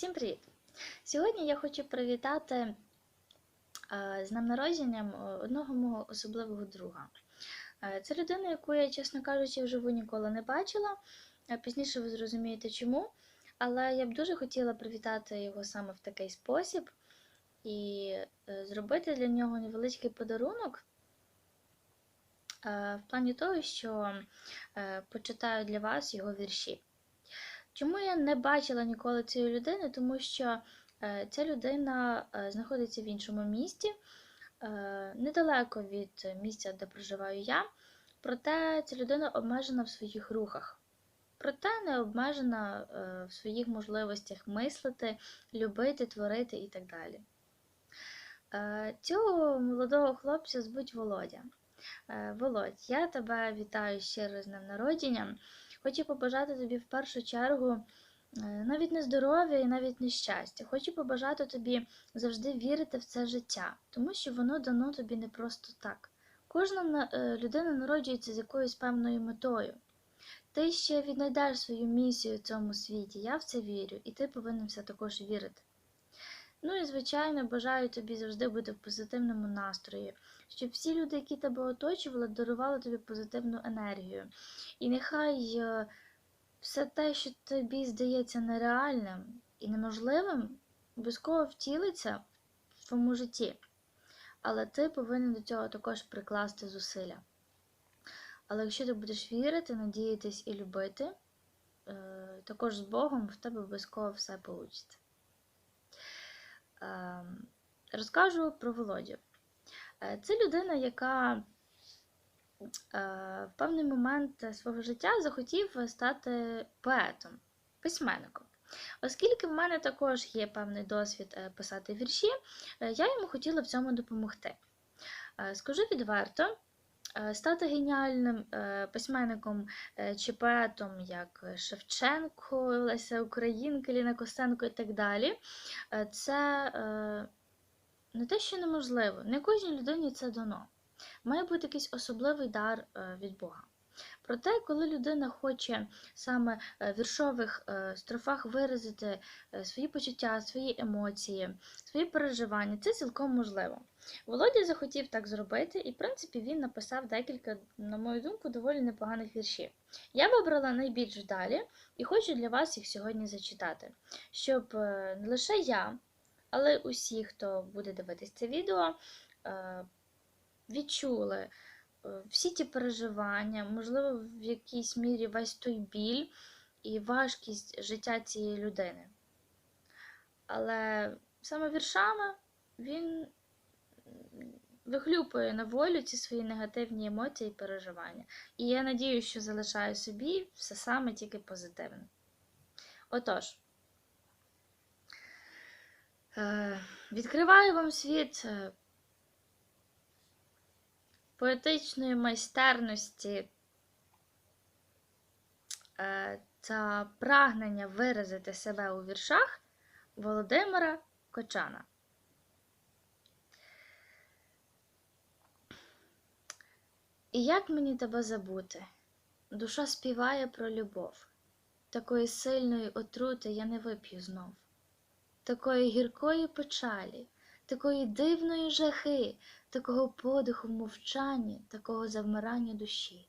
Всім привіт! Сьогодні я хочу привітати е, з днем народженням одного мого особливого друга. Е, Це людина, яку я, чесно кажучи, вживу ніколи не бачила. Е, Пізніше ви зрозумієте чому. Але я б дуже хотіла привітати його саме в такий спосіб і зробити для нього невеличкий подарунок. В плані того, що почитаю для вас його вірші. Чому я не бачила ніколи цієї людини? Тому що е, ця людина е, знаходиться в іншому місті, е, недалеко від місця, де проживаю я. Проте ця людина обмежена в своїх рухах. Проте не обмежена в своїх можливостях мислити, любити, творити і так далі. Цього молодого хлопця звуть Володя. Володь, я тебе вітаю щиро з днем народження. Хочу побажати тобі в першу чергу е, навіть не здоров'я і навіть не щастя. Хочу побажати тобі завжди вірити в це життя, тому що воно дано тобі не просто так. Кожна е, людина народжується з якоюсь певною метою. Ти ще віднайдеш свою місію в цьому світі, я в це вірю, і ти повинен в це також вірити. Ну і, звичайно, бажаю тобі завжди бути в позитивному настрої, щоб всі люди, які тебе оточували, дарували тобі позитивну енергію. І нехай е, все те, що тобі здається нереальним і неможливим, обов'язково втілиться в твоєму житті. Але ти повинен до цього також прикласти зусилля. Але якщо ти будеш вірити, надіятись і любити, е, також з Богом в тебе обов'язково все вийде. Ем, Розкажу про Володю. Е, Це людина, яка е, в певний момент свого життя захотів стати поетом, письменником. Оскільки в мене також є певний досвід е, писати вірші, я йому хотіла в цьому допомогти. Скажу відверто, стати геніальним письменником чи поетом, як Шевченко, Леся Українка, Ліна Костенко і так далі, це не те, що неможливо, не кожній людині це дано. Має бути якийсь особливий дар е, від Бога. Проте, коли людина хоче саме е, в віршових е, строфах виразити свої почуття, свої емоції, свої переживання, це цілком можливо. Володя захотів так зробити, і, в принципі, він написав декілька, на мою думку, доволі непоганих віршів. Я вибрала найбільш вдалі і хочу для вас їх сьогодні зачитати, щоб не лише я, але усі, хто буде дивитись це відео, е, відчули е, всі ті переживання, можливо, в якійсь мірі весь той біль і важкість життя цієї людини. Але саме віршами він вихлюпує на волю ці свої негативні емоції і переживання. І я надію, що залишаю собі все саме тільки позитивне. Отож, відкриваю вам світ е, поетичної майстерності та прагнення виразити себе у віршах Володимира Кочана. І як мені тебе забути? Душа співає про любов. Такої сильної отрути я не вип'ю знов, такої гіркої печалі, такої дивної жахи, такого подиху в мовчанні, такого завмирання душі,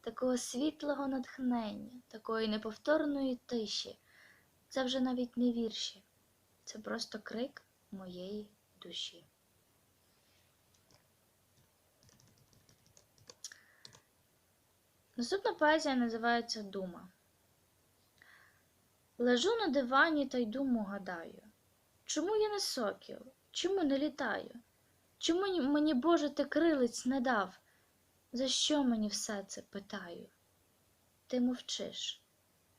такого світлого натхнення, такої неповторної тиші. Це вже навіть не вірші, це просто крик моєї душі. Наступна поезія називається Дума. Лежу на дивані та й думу гадаю. Чому я не сокіл? Чому не літаю? Чому мені, Боже, ти крилиць не дав? За що мені все це питаю? Ти мовчиш,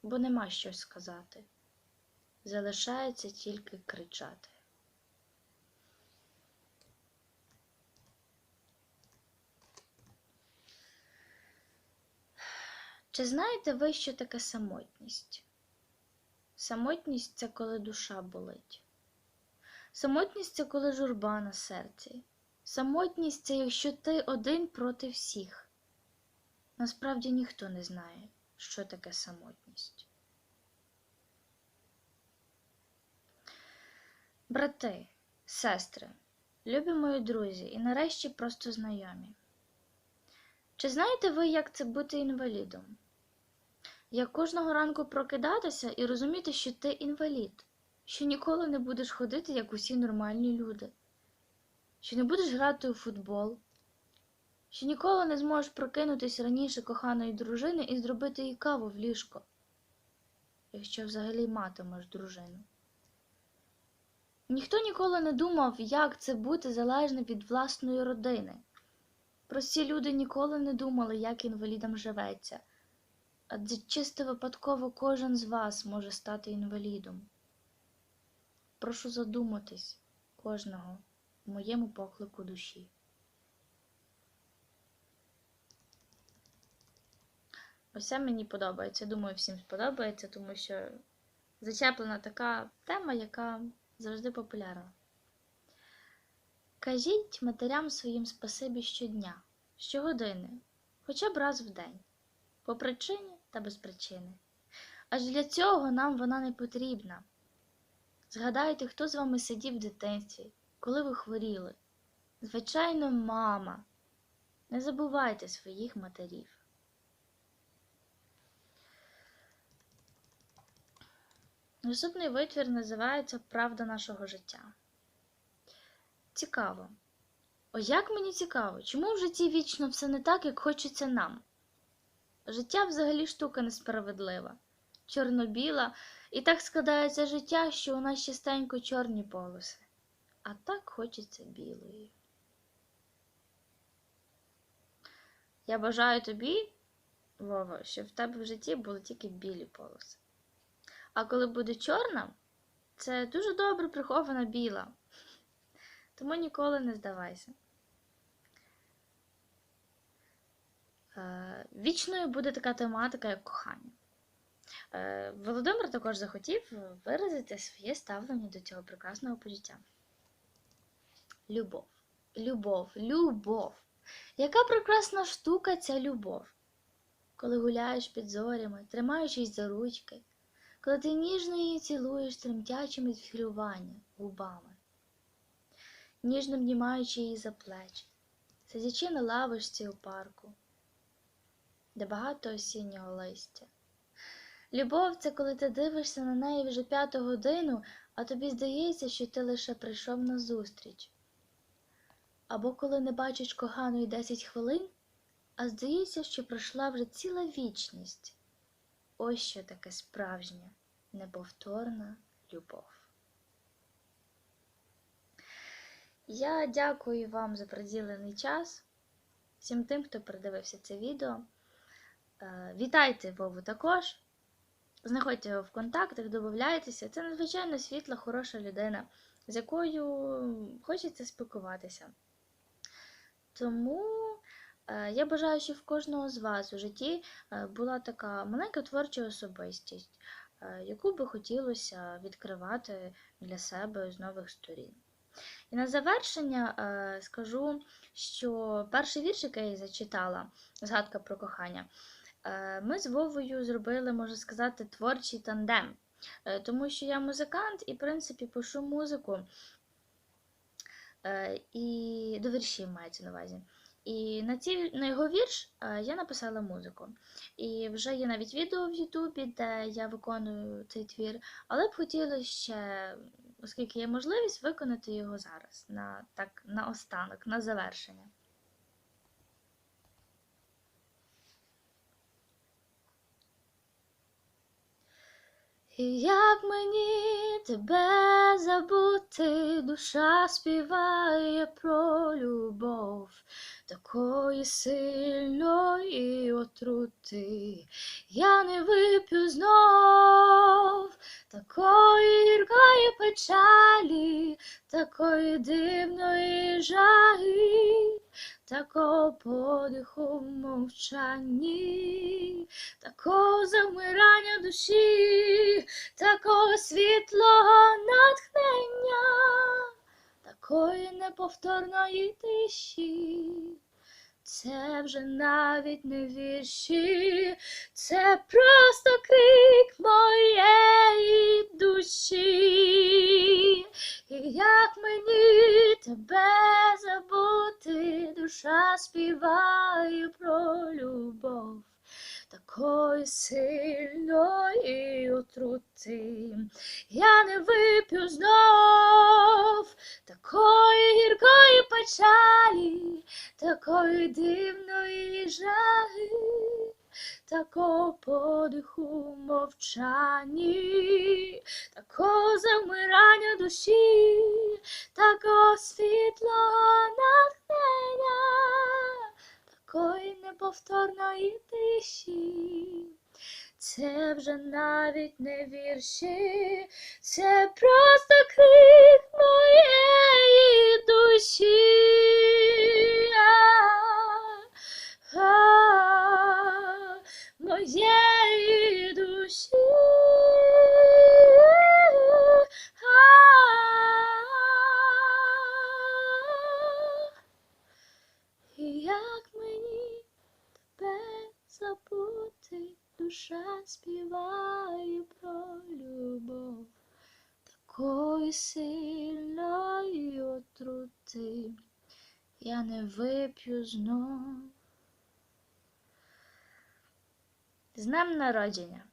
бо нема що сказати. Залишається тільки кричати. Чи знаєте ви, що таке самотність? Самотність це коли душа болить. Самотність це коли журба на серці. Самотність це якщо ти один проти всіх. Насправді ніхто не знає, що таке самотність. брати, сестри, любі мої друзі і нарешті просто знайомі. Чи знаєте ви, як це бути інвалідом? Як кожного ранку прокидатися і розуміти, що ти інвалід, що ніколи не будеш ходити, як усі нормальні люди, що не будеш грати у футбол, що ніколи не зможеш прокинутись раніше коханої дружини і зробити їй каву в ліжко, якщо взагалі матимеш дружину. Ніхто ніколи не думав, як це бути залежним від власної родини. Прості люди ніколи не думали, як інвалідам живеться, адже чисто випадково кожен з вас може стати інвалідом. Прошу задуматись кожного в моєму поклику душі. Ось це мені подобається. Думаю, всім сподобається, тому що зачеплена така тема, яка завжди популярна. Кажіть матерям своїм спасибі щодня, щогодини, хоча б раз в день, по причині та без причини. Аж для цього нам вона не потрібна. Згадайте, хто з вами сидів в дитинстві, коли ви хворіли. Звичайно, мама. Не забувайте своїх матерів. Наступний витвір називається Правда нашого життя. Цікаво. О, як мені цікаво, чому в житті вічно все не так, як хочеться нам? Життя взагалі штука несправедлива, чорно-біла, і так складається життя, що у нас частенько чорні полоси, а так хочеться білої. Я бажаю тобі, Вова, щоб в тебе в житті були тільки білі полоси. А коли буде чорна, це дуже добре прихована біла. Тому ніколи не здавайся. Вічною буде така тематика, як кохання. Е, Володимир також захотів виразити своє ставлення до цього прекрасного почуття. Любов, любов, любов. Яка прекрасна штука ця любов, коли гуляєш під зорями, тримаючись за ручки, коли ти ніжно її цілуєш тремтячим від хвилювання губами, ніжно обнімаючи її за плечі, сидячи на лавочці у парку, де багато осіннього листя. Любов це коли ти дивишся на неї вже п'яту годину, а тобі здається, що ти лише прийшов на зустріч. Або коли не бачиш коханої 10 хвилин, а здається, що пройшла вже ціла вічність. Ось що таке справжня, неповторна любов. Я дякую вам за приділений час, всім тим, хто передивився це відео. Е, Вітайте Вову також. Знаходьте його в контактах, додавайтеся. Це надзвичайно світла, хороша людина, з якою хочеться спілкуватися. Тому е, я бажаю, щоб в кожного з вас у житті е, була така маленька творча особистість, яку би хотілося відкривати для себе з нових сторін. І на завершення скажу, що перший вірш, який я зачитала, згадка про кохання, ми з Вовою зробили, можна сказати, творчий тандем. Е, Тому що я музикант і, в принципі, пишу музику. Е, І до віршів мається на увазі. І на, ці, на його вірш е, я написала музику. І вже є навіть відео в Ютубі, де я виконую цей твір, але б хотіла ще, оскільки є можливість, виконати його зараз, на, так, на останок, на завершення. Як мені тебе забути, душа співає про любов, такої сильної отрути, я не вип'ю знов, такої гіркої печалі, такої дивної жаги, такого подиху в мовчанні, такого замирання душі, такого світлого натхнення, такої неповторної тиші. Це вже навіть не вірші, це просто крик моєї душі. І Як мені тебе забути, душа співає про любов. Такої сильної отрути я не вип'ю знов такої гіркої печалі, такої дивної жаги, такого подиху мовчані, такого замирання душі, такого світлого натхнення, такої неповторної тиші. Це вже навіть не вірші, це просто крик моєї душі. Душа співає про любов, такої сильної отрути я не вип'ю знов. З днем народження!